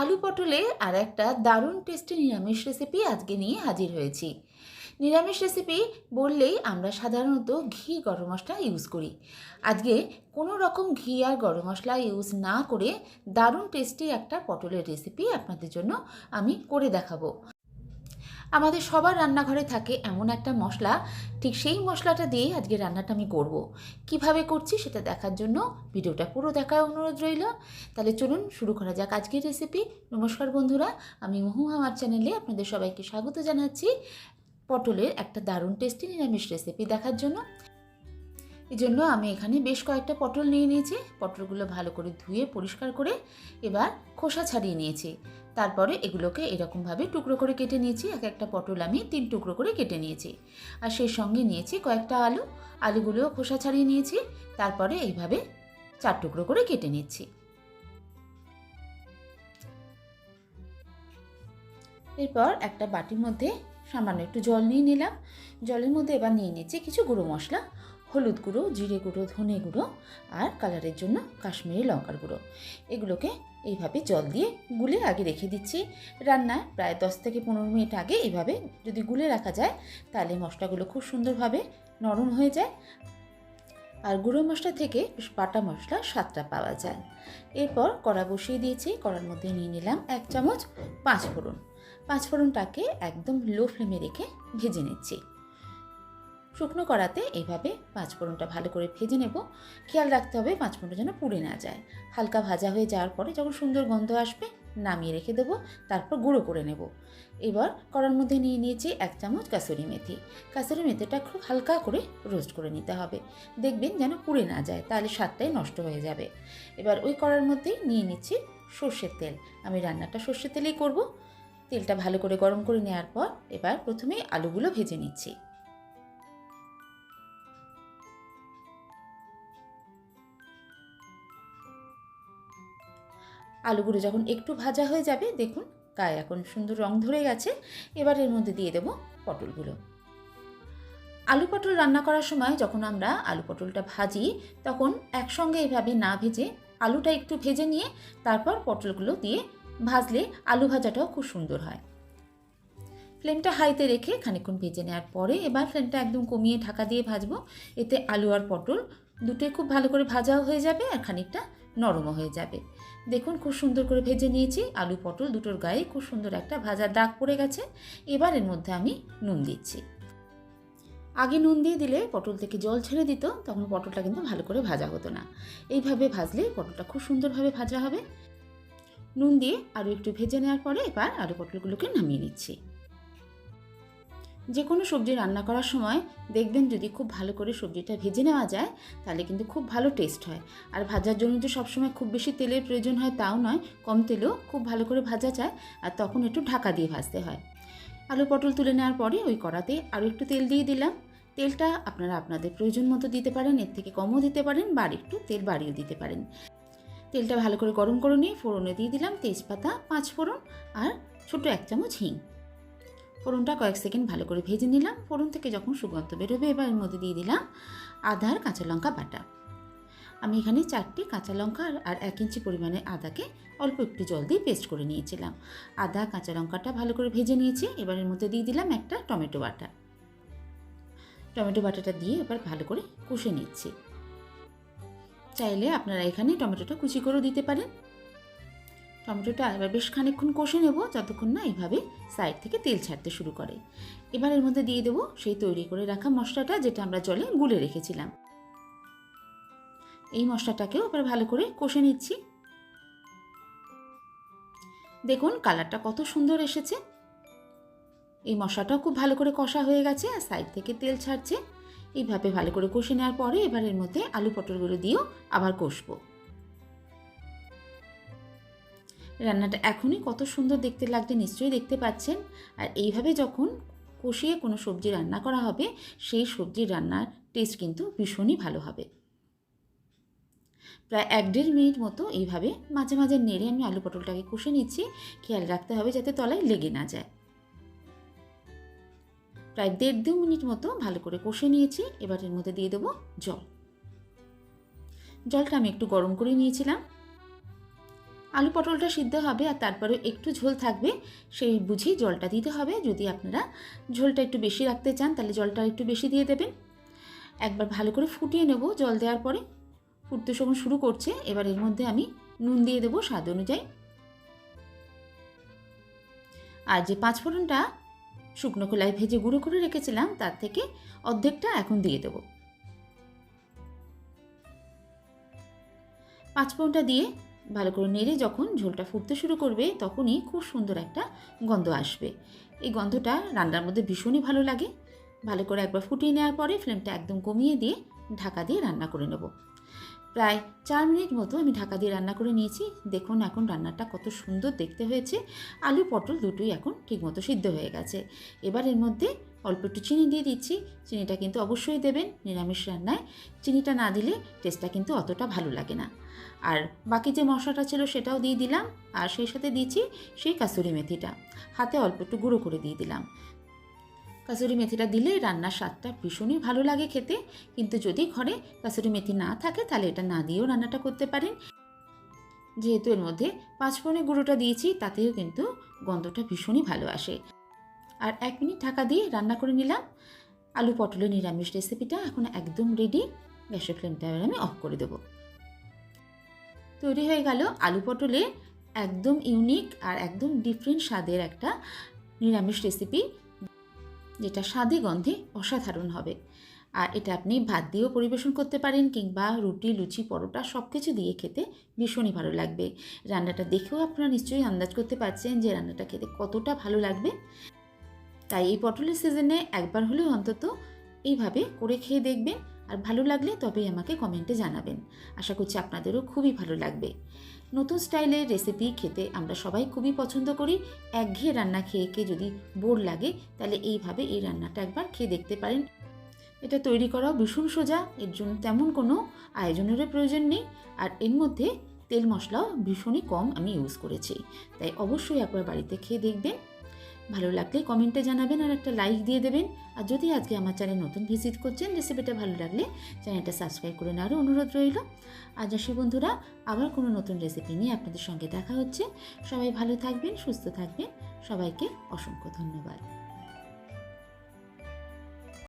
আলু পটলে আর একটা দারুণ টেস্টি নিরামিষ রেসিপি আজকে নিয়ে হাজির হয়েছি। নিরামিষ রেসিপি বললেই আমরা সাধারণত ঘি গরম মশলা ইউজ করি। আজকে কোনো রকম ঘি আর গরম মশলা ইউজ না করে দারুণ টেস্টি একটা পটলের রেসিপি আপনাদের জন্য আমি করে দেখাবো। আমাদের সবার রান্নাঘরে থাকে এমন একটা মশলা। ঠিক সেই মশলাটা দিয়ে আজকে রান্নাটা আমি করব। কীভাবে করছি সেটা দেখার জন্য ভিডিওটা পুরো দেখার অনুরোধ রইল। তাহলে চলুন শুরু করা যাক আজকের রেসিপি নমস্কার বন্ধুরা, আমি মহু, আমার চ্যানেলে আপনাদের সবাইকে স্বাগত জানাচ্ছি। পটলের একটা দারুণ টেস্টি নিরামিষ রেসিপি দেখার জন্য। এই জন্য আমি এখানে বেশ কয়েকটা পটল নিয়ে নিয়েছি। পটলগুলো ভালো করে ধুয়ে, পরিষ্কার করে এবার খোসা ছাড়িয়ে নিয়েছি। তারপরে এগুলোকে এরকমভাবে টুকরো করে কেটে নিয়েছি। এক একটা পটল আমি তিন টুকরো করে কেটে নিয়েছি। আর সেই সঙ্গে নিয়েছি কয়েকটা আলু। আলুগুলোও খোসা ছাড়িয়ে নিয়েছি। তারপরে এইভাবে চার টুকরো করে কেটে নিচ্ছি। এরপর একটা বাটির মধ্যে সামান্য একটু জল নিয়ে নিলাম। জলের মধ্যে এবার নিয়ে নিচ্ছি কিছু গুঁড়ো মশলা। হলুদ গুঁড়ো, জিরে গুঁড়ো, ধনে গুঁড়ো আর কালারের জন্য কাশ্মীরি লঙ্কার গুঁড়ো। এগুলোকে এইভাবে জল দিয়ে গুলে আগে রেখে দিচ্ছি। রান্নায় প্রায় দশ থেকে পনেরো মিনিট আগে এইভাবে যদি গুলে রাখা যায়, তাহলে মশলাগুলো খুব সুন্দরভাবে নরম হয়ে যায়। আর গুঁড়ো মশলা থেকে বাটা মশলা স্বাদটা পাওয়া যায়। এরপর কড়া বসিয়ে দিয়েছি। কড়ার মধ্যে নিয়ে নিলাম এক চামচ পাঁচ ফোড়ন পাঁচ ফোড়নটাকে একদম লো ফ্লেমে রেখে ভেজে নিচ্ছি। শুকনো কড়াতে এইভাবে পাঁচ ফোড়নটা ভালো করে ভেজে নেব। খেয়াল রাখতে হবে পাঁচ ফোড়ন যেন পুড়ে না যায়। হালকা ভাজা হয়ে যাওয়ার পরে যখন সুন্দর গন্ধ আসবে, নামিয়ে রেখে দেবো, তারপর গুঁড়ো করে নেব। এবার কড়ার মধ্যে নিয়ে নিয়েছি এক চামচ কাসুরি মেথি। কাসুরি মেথিটা খুব হালকা করে রোস্ট করে নিতে হবে। দেখবেন যেন পুড়ে না যায়, তাহলে স্বাদটাই নষ্ট হয়ে যাবে। এবার ওই কড়ার মধ্যেই নিয়ে নিচ্ছি সর্ষের তেল। আমি রান্নাটা সর্ষের তেলেই করব। তেলটা ভালো করে গরম করে নেওয়ার পর এবার প্রথমেই আলুগুলো ভেজে নিচ্ছি। আলুগুলো যখন একটু ভাজা হয়ে যাবে, দেখুন গায়ে এখন সুন্দর রং ধরে গেছে। এবার এর মধ্যে দিয়ে দেবো পটলগুলো। আলু পটল রান্না করার সময় যখন আমরা আলু পটলটা ভাজি, তখন একসঙ্গে এভাবে না ভেজে আলুটা একটু ভেজে নিয়ে তারপর পটলগুলো দিয়ে ভাজলে আলু ভাজাটাও খুব সুন্দর হয়। ফ্লেমটা হাইতে রেখে খানিকক্ষণ ভেজে নেওয়ার পরে এবার ফ্লেমটা একদম কমিয়ে ঢাকা দিয়ে ভাজবো। এতে আলু আর পটল দুটোই খুব ভালো করে ভাজাও হয়ে যাবে আর খানিকটা নরমও হয়ে যাবে। দেখুন খুব সুন্দর করে ভেজে নিয়েছি। আলু পটল দুটোর গায়ে খুব সুন্দর একটা ভাজার দাগ পড়ে গেছে। এবার এর মধ্যে আমি নুন দিচ্ছি। আগে নুন দিয়ে দিলে পটল থেকে জল ছেড়ে দিত, তখন পটলটা কিন্তু ভালো করে ভাজা হতো না। এইভাবে ভাজলে পটলটা খুব সুন্দরভাবে ভাজা হবে। নুন দিয়ে আরও একটু ভেজে নেওয়ার পরে এবার আলু পটলগুলোকে নামিয়ে নিচ্ছি। যে কোনো সবজি রান্না করার সময় দেখবেন যদি খুব ভালো করে সবজিটা ভেজে নেওয়া যায়, তাহলে কিন্তু খুব ভালো টেস্ট হয়। আর ভাজার জন্য যে সবসময় খুব বেশি তেলের প্রয়োজন হয় তাও নয়, কম তেলেও খুব ভালো করে ভাজা যায় আর তখন একটু ঢাকা দিয়ে ভাজতে হয়। আলু পটল তুলে নেওয়ার পরে ওই কড়াতে আরও একটু তেল দিয়ে দিলাম। তেলটা আপনারা আপনাদের প্রয়োজন মতো দিতে পারেন, এর থেকে কমও দিতে পারেন বা একটু তেল বাড়িয়েও দিতে পারেন। তেলটা ভালো করে গরম করে নিয়ে ফোড়নে দিয়ে দিলাম তেজপাতা, পাঁচ ফোড়ন আর ছোটো এক চামচ হিং। ফোড়নটা কয়েক সেকেন্ড ভালো করে ভেজে নিলাম। ফোড়ন থেকে যখন সুগন্ধ বেরোবে, এবার এর মধ্যে দিয়ে দিলাম আদা আর কাঁচা লঙ্কা বাটা। আমি এখানে চারটি কাঁচা লঙ্কা আর এক ইঞ্চি পরিমাণে আদাকে অল্প একটু জল দিয়ে পেস্ট করে নিয়েছিলাম। আদা, কাঁচা লঙ্কাটা ভালো করে ভেজে নিয়েছি। এবার এর মধ্যে দিয়ে দিলাম একটা টমেটো বাটা। টমেটো বাটাটা দিয়ে এবার ভালো করে কষে নিচ্ছি। চাইলে আপনারা এখানে টমেটোটা কুচি করেও দিতে পারেন। টমেটোটা এবার বেশ খানিকক্ষণ কষে নেব, যতক্ষণ না এইভাবে সাইড থেকে তেল ছাড়তে শুরু করে। এবার এর মধ্যে দিয়ে দেবো সেই তৈরি করে রাখা মশলাটা, যেটা আমরা জলে গুলে রেখেছিলাম। এই মশলাটাকেও এবার ভালো করে কষে নিচ্ছি। দেখুন, কালারটা কত সুন্দর এসেছে। এই মশলাটাও খুব ভালো করে কষা হয়ে গেছে আর সাইড থেকে তেল ছাড়ছে। এইভাবে ভালো করে কষে নেওয়ার পরে এবার এর মধ্যে আলু পটলগুলো দিয়েও আবার কষবো। রান্নাটা এখনই কত সুন্দর দেখতে লাগছে, নিশ্চয়ই দেখতে পাচ্ছেন। আর এইভাবে যখন কষিয়ে কোনো সবজি রান্না করা হবে, সেই সবজির রান্নার টেস্ট কিন্তু ভীষণই ভালো হবে। প্রায় এক দেড় মিনিট মতো এইভাবে মাঝে মাঝে নেড়ে আমি আলু পটলটাকে কষে নিচ্ছি। খেয়াল রাখতে হবে যাতে তলায় লেগে না যায়। প্রায় দেড় দু মিনিট মতো ভালো করে কষে নিয়েছি, এবার এর মধ্যে দিয়ে দেবো জল। জলটা আমি একটু গরম করে নিয়েছিলাম। আলু পটলটা সিদ্ধ হবে আর তারপরে একটু ঝোল থাকবে, সেই বুঝি জলটা দিতে হবে। যদি আপনারা ঝোলটা একটু বেশি রাখতে চান, তাহলে জলটা একটু বেশি দিয়ে দেবেন। একবার ভালো করে ফুটিয়ে নেব জল দেওয়ার পরে। ফুটতে সময় শুরু করছে, এবার এর মধ্যে আমি নুন দিয়ে দেবো স্বাদ অনুযায়ী। আর যে পাঁচ ফোড়নটা শুকনো খোলায় ভেজে গুঁড়ো করে রেখেছিলাম, তার থেকে অর্ধেকটা এখন দিয়ে দেবো। পাঁচ ফোড়নটা দিয়ে ভালো করে নেড়ে যখন ঝোলটা ফুটতে শুরু করবে, তখনই খুব সুন্দর একটা গন্ধ আসবে। এই গন্ধটা রান্নার মধ্যে ভীষণই ভালো লাগে। ভালো করে একবার ফুটিয়ে নেওয়ার পরে ফ্লেমটা একদম কমিয়ে দিয়ে ঢাকা দিয়ে রান্না করে নেব। প্রায় চার মিনিট মতো আমি ঢাকা দিয়ে রান্না করে নিয়েছি। দেখুন এখন রান্নাটা কত সুন্দর দেখতে হয়েছে। আলু পটল দুটোই এখন ঠিকমতো সিদ্ধ হয়ে গেছে। এবার এর মধ্যে অল্প একটু চিনি দিয়ে দিচ্ছি। চিনিটা কিন্তু অবশ্যই দেবেন নিরামিষ রান্নায়। চিনিটা না দিলে টেস্টটা কিন্তু অতটা ভালো লাগে না। আর বাকি যে মশলাটা ছিল সেটাও দিয়ে দিলাম। আর সেই সাথে দিয়েছি সেই কাসুরি মেথিটা। হাতে অল্প একটু গুঁড়ো করে দিয়ে দিলাম। কাসুরি মেথিটা দিলে রান্নার স্বাদটা ভীষণই ভালো লাগে খেতে। কিন্তু যদি ঘরে কাসুরি মেথি না থাকে, তাহলে এটা না দিয়েও রান্নাটা করতে পারেন। যেহেতু এর মধ্যে পাঁচফোড়নের গুঁড়োটা দিয়েছি, তাতেও কিন্তু গন্ধটা ভীষণই ভালো আসে। আর এক মিনিট ঢাকা দিয়ে রান্না করে নিলাম। আলু পটলের নিরামিষ রেসিপিটা এখন একদম রেডি গ্যাসের ফ্লেমটা এবার আমি অফ করে দেবো। তৈরি হয়ে গেল আলু পটলে একদম ইউনিক আর একদম ডিফারেন্ট স্বাদের একটা নিরামিষ রেসিপি যেটা স্বাদে গন্ধে অসাধারণ হবে। আর এটা আপনি ভাত দিয়েও পরিবেশন করতে পারেন কিংবা রুটি, লুচি, পরোটা সব কিছু দিয়ে খেতে ভীষণই ভালো লাগবে। রান্নাটা দেখেও আপনারা নিশ্চয়ই আন্দাজ করতে পারছেন যে রান্নাটা খেতে কতটা ভালো লাগবে। তাই এই পটলের সিজনে একবার হলেও অন্তত এইভাবে করে খেয়ে দেখবেন। আর ভালো লাগলে তবেই আমাকে কমেন্টে জানাবেন। আশা করছি আপনাদেরও খুবই ভালো লাগবে। নতুন স্টাইলের রেসিপি খেতে আমরা সবাই খুবই পছন্দ করি। একঘেয়ে রান্না খেয়ে খেয়ে যদি বোর লাগে, তাহলে এইভাবে এই রান্নাটা একবার খেয়ে দেখতে পারেন। এটা তৈরি করাও ভীষণ সোজা, এর জন্য তেমন কোনো আয়োজনেরও প্রয়োজন নেই। আর এর মধ্যে তেল মশলাও ভীষণই কম আমি ইউজ করেছি। তাই অবশ্যই একবার বাড়িতে খেয়ে দেখবেন। ভালো লাগলে কমেন্টে জানাবেন আর একটা লাইক দিয়ে দেবেন। আর যদি আজকে আমার চ্যানেল নতুন ভিজিট করছেন রেসিপিটা ভালো লাগলে চ্যানেলটা সাবস্ক্রাইব করে নেওয়ারও অনুরোধ রইল। আজ আসি বন্ধুরা, আবার কোনো নতুন রেসিপি নিয়ে আপনাদের সঙ্গে দেখা হচ্ছে। সবাই ভালো থাকবেন, সুস্থ থাকবেন। সবাইকে অসংখ্য ধন্যবাদ।